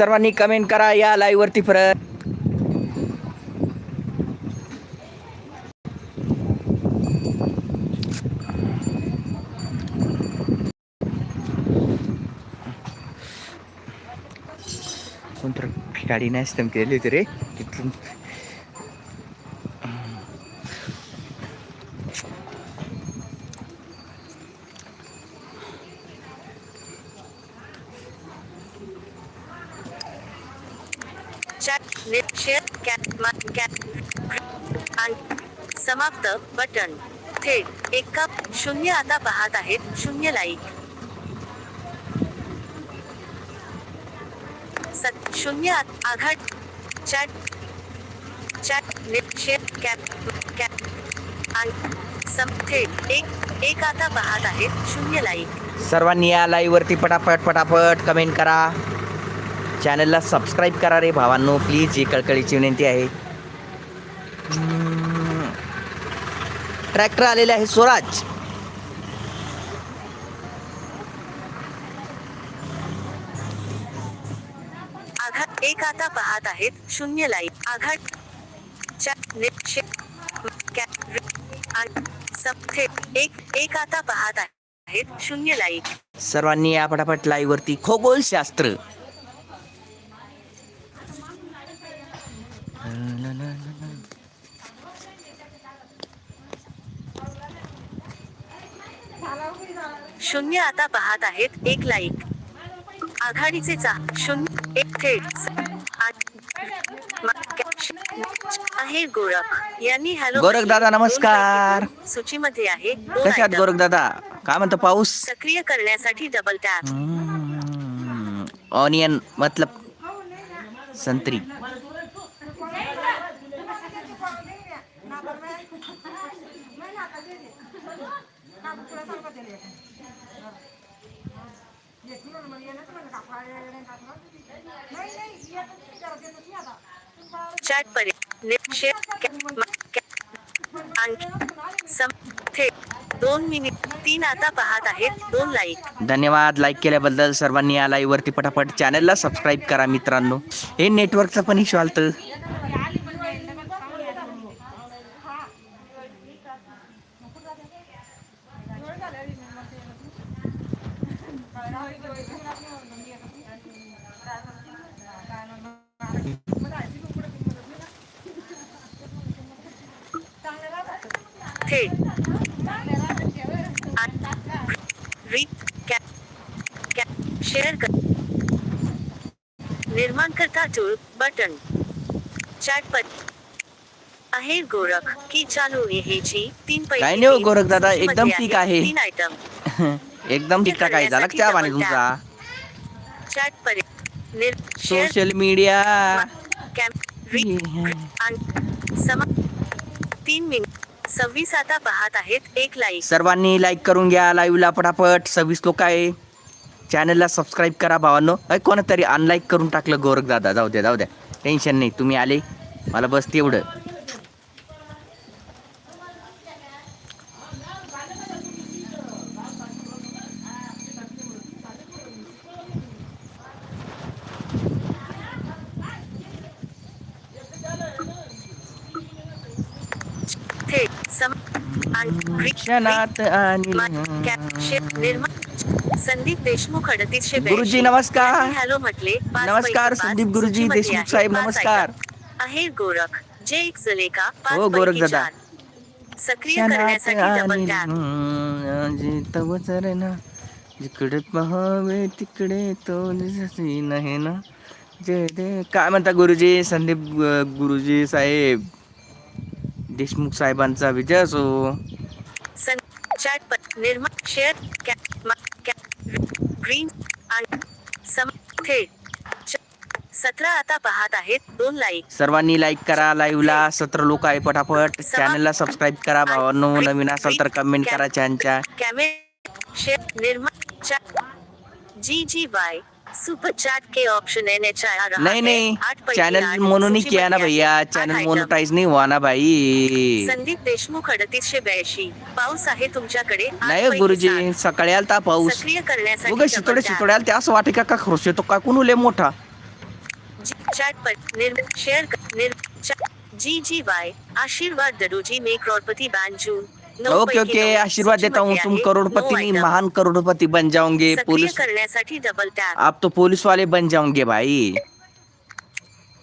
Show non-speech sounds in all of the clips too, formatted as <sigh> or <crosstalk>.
सर्वांनी कमेंट करा या लाईव्हवरती परत. कोणतर गाडी नाही केली होती रे. तिथून चॅट नेट शेअर कॅट मा कॅट आणि समाप्त बटन. थेट एक कप शून्य आता पाहत आहेत शून्य लाईक सत शून्य आत- आघाड चॅट चॅट नेट कॅप कॅप आणि सम थेट एक एक आता पाहत आहेत शून्य लाईक सर्वांनी या लाईव्ह वरती पटापट पटापट कमेंट करा. चॅनलला सबस्क्राईब करा रे भावांनो. प्लीज ही कळकळीची विनंती आहे. ट्रॅक्टर आलेले आहे स्वराज. आघात एक आता पाहत आहेत. शून्य लाईक आघात एक एक आता पाहत आहेत. शून्य लाईक सर्वांनी या पटापट लाईव्ह वरती खगोलशास्त्र. शून्य आता पाहत आहेत एक लाईक आघाडीचे चा शून्य एक थेट. आहे गोरख. यांनी हॅलो गोरख दादा, नमस्कार. सूचीमध्ये आहे कशात. गोरख दादा? काय म्हणतो पाऊस? सक्रिय करण्यासाठी डबल टॅप ऑनियन मतलब संत्री चॅट पर्याय नेट शेअर कॅ- मा- कॅ- आणखी सम थेट दोन मिनिट तीन आता पाहत आहेत. दोन लाईक धन्यवाद. लाईक केल्याबद्दल सर्वांनी या लाईव्ह वरती पटापट चॅनलला सबस्क्राईब करा मित्रांनो. हे नेटवर्कचं पण इश्यू आलतं थेट री कॅ- कॅ- शेअर कर. निर्माण करता टूल बटन चॅट पर आहे गोरख की चालू आहे जी? तीन काय नाही हो गोरख दादा, एकदम ठीक आहे. तीन आयटम <laughs> एकदम ठीकठाक आहे. झाला का चहा पाणी तुमचा? चॅट निर शेअर सोशल मीडिया कॅम री आणि सम तीन मिनिट सव्वीस आता पाहत आहेत. एक लाईक सर्वांनी लाईक करून घ्या. लाईव्हला पटापट. सव्वीस लोक आहे. चॅनलला सबस्क्राईब करा भावांनो. कोणतरी अनलाईक करून टाकलं गोरख दादा. जाऊ द्या जाऊ द्या टेन्शन नाही तुम्ही आले. मला बस तेवढं क्षणात आणि संदीप देशमुख अडतीसशे गुरुजी, नमस्कार. हॅलो म्हटले नमस्कार, संदीप गुरुजी, देशमुख साहेब, नमस्कार. आहे गोरख जे एक जलेका हो, गोरख दादा. सक्रिय करण्यासाठी चरण जिकडे पहावे तिकडे तो नाही ना. जय दे काय म्हणता गुरुजी संदीप गुरुजी साहेब? देशमुख साहेबांचा विजय असो. निर्मा शेअर ग्रीन आणि सतरा आता पाहत आहेत दोन लाईक सर्वांनी लाईक करा लाईव्हला सतरा लोक आहे पटापट. चॅनलला सबस्क्राईब करा भावांनो नवीन असाल तर कमेंट करा चॅनलच्या कैमरे जी जी वाई सुपर चैट के ऑप्शन एन एच आ रहा नाही है. नाही चॅनल म्हणून सूचीमध्ये किया ना. भैया चॅनल. मोनोटाईज नाही व्हा ना भाई संदीप देशमुख अडतीसशे ब्याऐंशी पाऊस आहे तुमच्याकडे नाही हो गुरुजी. सकाळी आलता पाऊस सक्रिय करण्यासाठी उगा शितोडे. शितोडे आले ते असं वाटे का का खरोश येतो काय कोण लय मोठा चैट पर निर् कर- निर् जी जी वाई आशीर्वाद दरोजी में करोड़पति बैन जून नऊ ओके पैकी ओके नऊ आशीर्वाद देता हूँ तुम आहे. करोड़पति नहीं. महान करोड़पति बन जाओगे सक्रिय पुलिस करण्यासाठी डबल टॅप आप तो पुलिस वाले बन जाओगे भाई।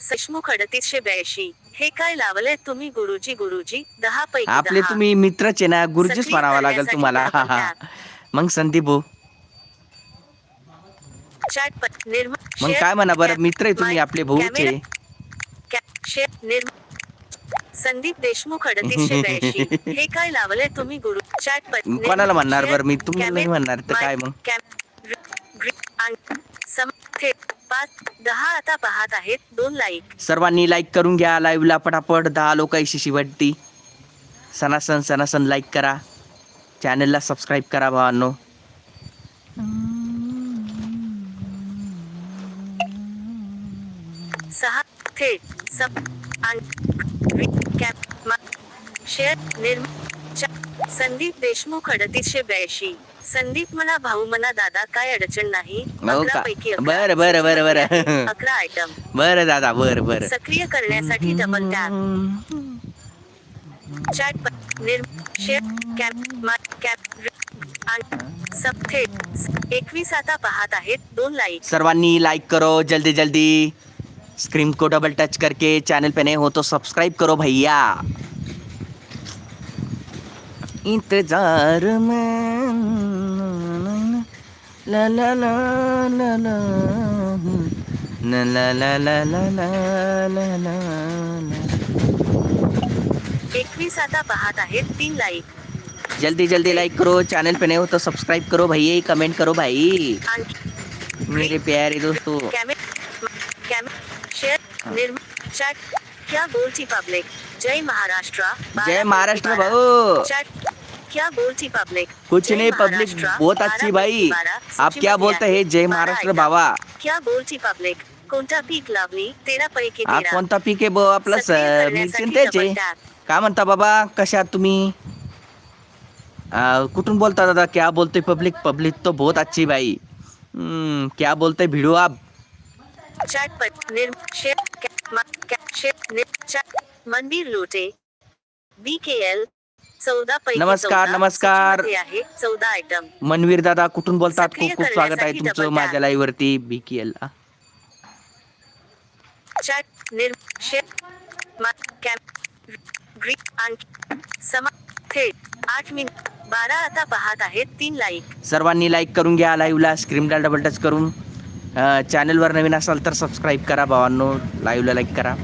सशमुख अडतीसशे ब्याऐंशी. हे काय लावलंय तुम्ही गुरुजी गुरुजी? दहा पैकी आपले दहा. तुम्ही मित्रच आहे ना गुरुजीच सक्रिय म्हणावं लागेल करण्यासाठी तुम्हाला. हा हा <laughs> मग संदीप. भाऊ चॅट निर्म मग शेअर- काय म्हणा बरं मित्र आहे तुम्ही आपले भाऊचे कॅमेरा- कॅ- शेअर- निर्म संदीप देशमुख अडतीसशे ब्याऐंशी. हे काय लावलंय तुम्ही गुरु? चॅट कोणाला म्हणणार बरं? मी तुम्हाला नाही म्हणणार तर काय मग? पाच दहा आता पाहत आहेत. दोन लाईक सर्वांनी लाईक करून घ्या. लाईव्हला पटापट दहा लोक शिशी वाटती सणासण सणासण लाईक करा. चॅनलला सबस्क्राईब करा भावांनो. सहा थेट सब आण- शेअर निर्म संदीप देशमुख अडतीसशे ब्याऐंशी. संदीप म्हणा भाऊ म्हणा दादा काय अडचण नाही? पैकी. बरं, बरं, बरं, बरं. अकरा आयटम बरं दादा बरं बरं. सक्रिय करण्यासाठी double tap chat cap cap सब थेट एकवीस आता पाहत आहेत. दोन लाईक सर्वांनी लाइक करो जल्दी जल्दी. स्क्रीन को डबल टच करके चैनल पे नए हो तो सब्सक्राइब करो भैया इंतज़ार में ला ला ला ला ला ला ला ला ला ला ला ला ला ला एकवीस आता पाहत आहेत तीन लाईक जल्दी जल्दी लाइक करो चैनल पे नए हो तो सब्सक्राइब करो भैया कमेंट करो भाई मेरे प्यारे दोस्तों निर्म क्या बोलती पब्लिक जय महाराष्ट्र जय महाराष्ट्र. भाऊ क्या बोलती पब्लिक कुछ नहीं पब्लिक बहुत अच्छी भाई। आप क्या बोलते हैं? जय महाराष्ट्र बाबा। क्या बोलती पब्लिक कोणता पीक लावली तेरा पैकी तेरा कोणता पीक आहे ब आपलं स- मी चिंतेच. काय म्हणता बाबा? कशा आहात तुम्ही? कुठून बोलता दादा? क्या बोलते पब्लिक पब्लिक तो बहुत अच्छी भाई। हम्म, क्या बोलते भिडू आप? चटपट Manveer Lote B K L चौदा नमस्कार नमस्कार. आहे चौदा आयटम मनवीर दादा कुठून बोलतात? खूप खूप स्वागत आहे तुमचं माझ्या लाईव्ह वरती बीकेएल ला चॅट आठ मिनिट बारा आता पाहत आहेत तीन लाईक सर्वांनी लाईक करून घ्या लाईव्हला स्क्रीन डबल टच करून. चॅनलवर नवीन असाल तर सबस्क्राईब करा भावांनो लाईव्हला लाईक करा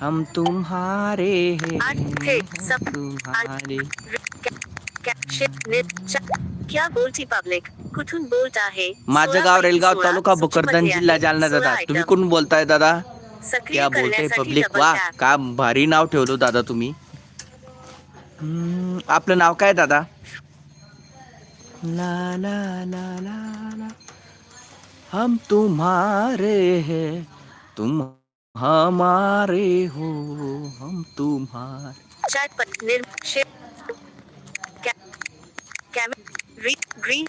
हम तुम्हारे हैं तुम्हारे क्या बोलती पब्लिक कुठून बोलत आहे माझं गाव रेलगाव. तालुका भोकरदन. जिल्हा जालना दादा. तुम्ही कोण बोलताय दादा क्या बोलते पब्लिक वा. का भारी नाव ठेवलं दादा तुम्ही आपलं नाव काय दादा ला ला ला ला ला हम तुम्हारे हैं तुम हमारे हो हम तुम्हारे चॅट ग्रीन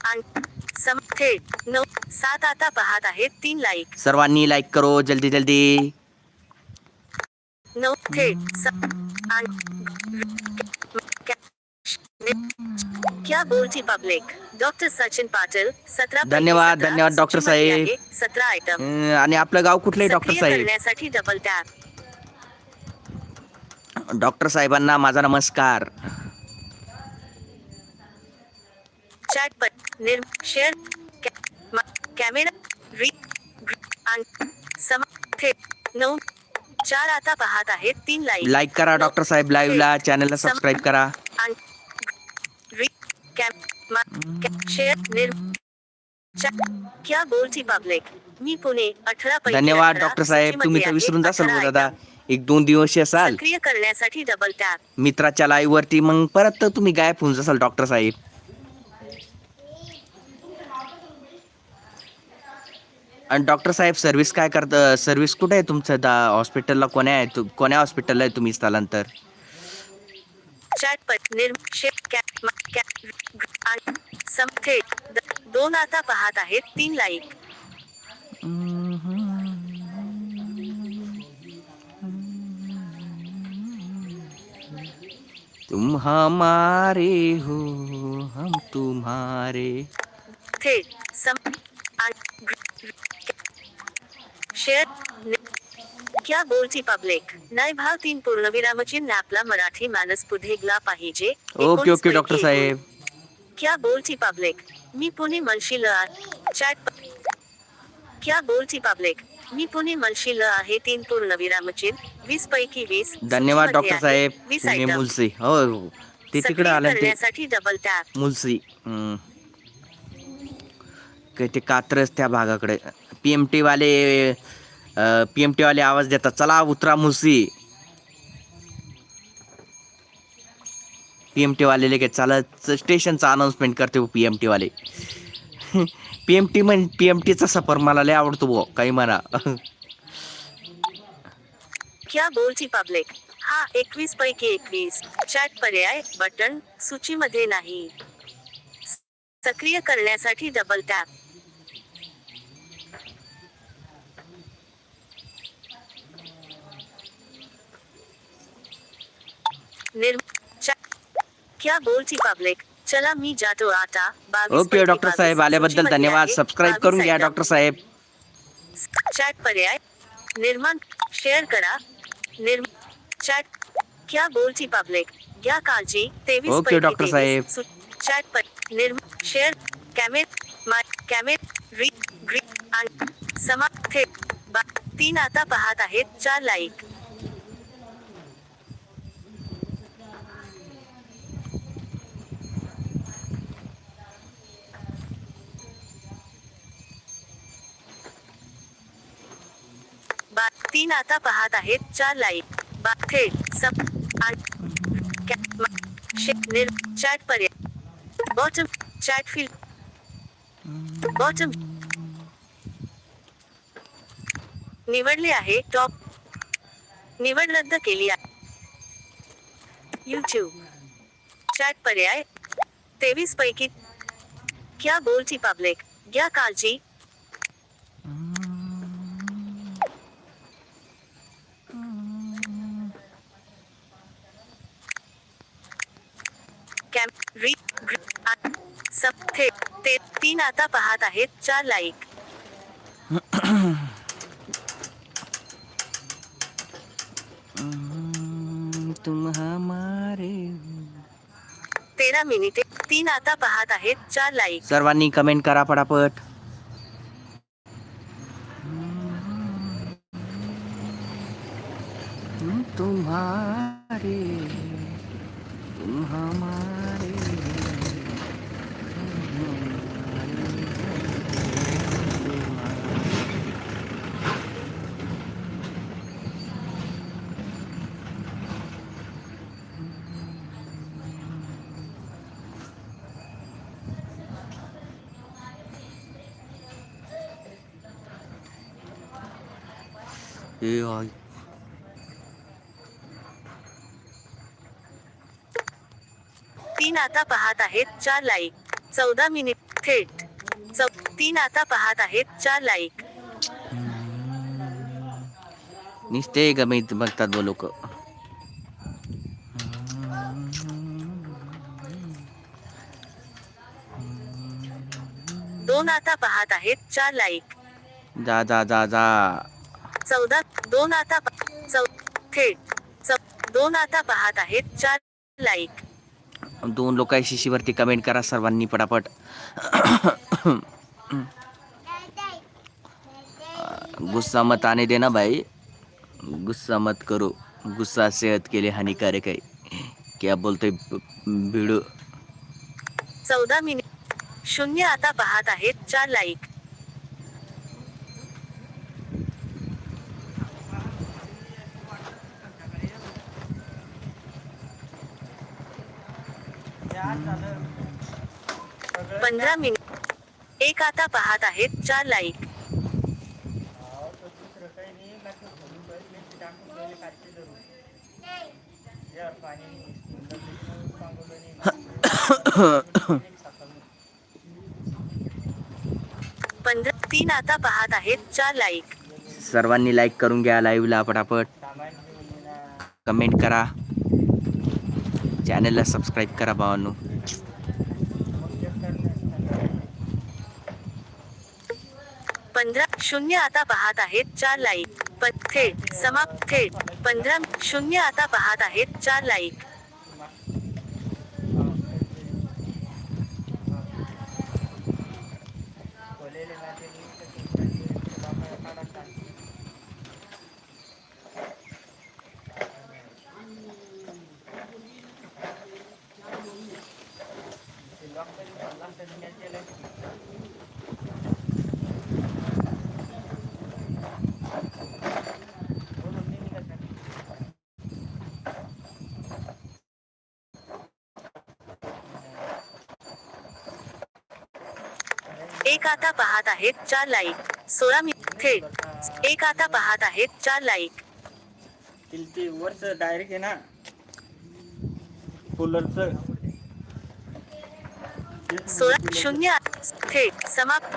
थेट नऊ सात आता पाहत आहेत तीन लाईक सर्वांनी लाईक करो जल्दी जल्दी. नऊ थेट क्या बोलती पब्लिक डॉक्टर सचिन पाटील सतरा धन्यवाद, धन्यवाद, डॉक्टर साहेब. आहे सतरा आयटम अं, आणि आपलं गाव कुठले डॉक्टर सक्रिय साहेब? डबल टॅप डॉक्टर साहेबांना माझा नमस्कार. चॅट पर निर्म शेअर मा- कॅमेरा री सम नऊ चार आता पाहत आहेत तीन लाईक लाईक करा डॉक्टर साहेब लाईव्हला चॅनलला सबस्क्राईब करा. क्या बोलती पब्लिक मी पुणे अठरा धन्यवाद. डॉक्टर साहेब. तुम्ही तर विसरून जासाल दादा. एक दोन दिवस असाल. सक्रिय करण्यासाठी डबल टॅप मित्राच्या लाईव्ह वरती मग परत तुम्ही गायब होऊन जासाल डॉक्टर साहेब. आणि डॉक्टर साहेब सर्व्हिस काय करता सर्व्हिस कुठे आहे तुमचं? दा हॉस्पिटलला कोण्या आहे तु कोण्या हॉस्पिटलला आहे तुम्ही स्थलांतर? दोन आता पाहत आहेत तीन लाईक तुम हमारे हो हम तुम्हारे. थेट सम आणि ग्र- शेअर क्या बोलती पब्लिक नाही भाव तीन पूर्णविरामचिन्ह आपला मराठी माणूस पुढे गेला पाहिजे. ओके ओके डॉक्टर साहेब. क्या बोलती पब्लिक मी पुणे मनशील चॅट क्या बोलती पब्लिक मी पुणे मनशील आहे तीन पूर्णविरामचिन्ह वीस पैकी वीस. धन्यवाद डॉक्टर. साहेब. वीस पुणे item. मुलसी. हो हो ते तिकडे सक्रिय आलं ते करण्यासाठी डबल टॅप मुलसी. हम्म. काय ते कात्रज त्या भागाकडे. पी एम टी वाले पी एम टीवाले आवाज देतात. चला उतरा मुसी पी एम टीवाले लगेच चालत स्टेशनचा अनाऊन्समेंट करते पी एम टीवाले <laughs> पी एम टी म्हण पी एम टीचा सफर मला लय आवडतो बुवा काही म्हणा. <laughs> क्या बोलची पब्लिक हा एकवीस पैकी एकवीस. चॅट पर्याय बटन सूचीमध्ये नाही. सक्रिय करण्यासाठी डबल टॅप क्या बोलती पब्लिक चला मी जातो आता। ओके डॉक्टर साहेब आल्याबद्दल धन्यवाद. सबस्क्राईब करून घ्या डॉक्टर साहेब. चॅट पर्याय निर्माण शेअर करा। निर्म चॅट क्या बोलती पब्लिक घ्या काळजी तेवीस ओके, डॉक्टर साहेब. चॅट पर निर्म शेअर कॅमेर माय कॅमेर री ग्री आणि समा तीन आता पाहत आहेत चार लाईक तीन आता पाहत आहेत चार लाईक बाथे निर चॅट पर्याय. बॉटम चॅट फील्ड बॉटम निवडले आहे टॉप निवड रद्द केली आहे. यूट्यूब चॅट पर्याय. तेवीस पैकी. क्या बोलची पब्लिक घ्या काळजी कॅम री ग्र- आ- सप थे ते तीन आता पाहत आहेत चार लाईक. <clears throat> तुम हमारे तेरा मिनिटे तीन आता पाहत आहेत चार लाईक. सर्वांनी कमेंट करा पटापट तुम्हारे <clears throat> तुम हमारे. ए आई. तीन आता पाहत आहेत चार लाईक चौदा मिनिट थेट. तीन आता पाहत आहेत चार लाईक नुसते गमित बघतात ब लोक. दोन आता पाहत आहेत चार लाईक जा जा जा जा. चौदा दोन आता प- चौ थेट चौ दोन आता पाहत आहेत चार लाईक दोन लोक शिशीवरती कमेंट करा सर्वांनी पटापट. गुस्सा मत आने देना भाई. गुस्सा मत करो. गुस्सा सेहत के लिए हानिकारक है. क्या बोलते भिडू? चौदा मिनिट शून्य आता पाहत आहेत चार लाईक पंधरा मिनिट. एक आता पाहत आहेत चार लाईक पंधरा तीन आता पाहत आहेत चार लाईक सर्वांनी लाईक करून घ्या लाईव्हला पटापट. कमेंट करा. चॅनलला सबस्क्राईब करा भावांनो. पंधरा शून्य आता पाहत आहेत चार लाईक. प- थेट समाप्त थेट. पंधरा शून्य आता पाहत आहेत चार लाईक. एक आता पाहत आहेत चार लाईक. सोळा मी थेट एक आता पाहत आहेत चार लाईक. ते वरच डायरेक्ट आहे ना? कूलरचं सोळा शून्य थेट समाप्त.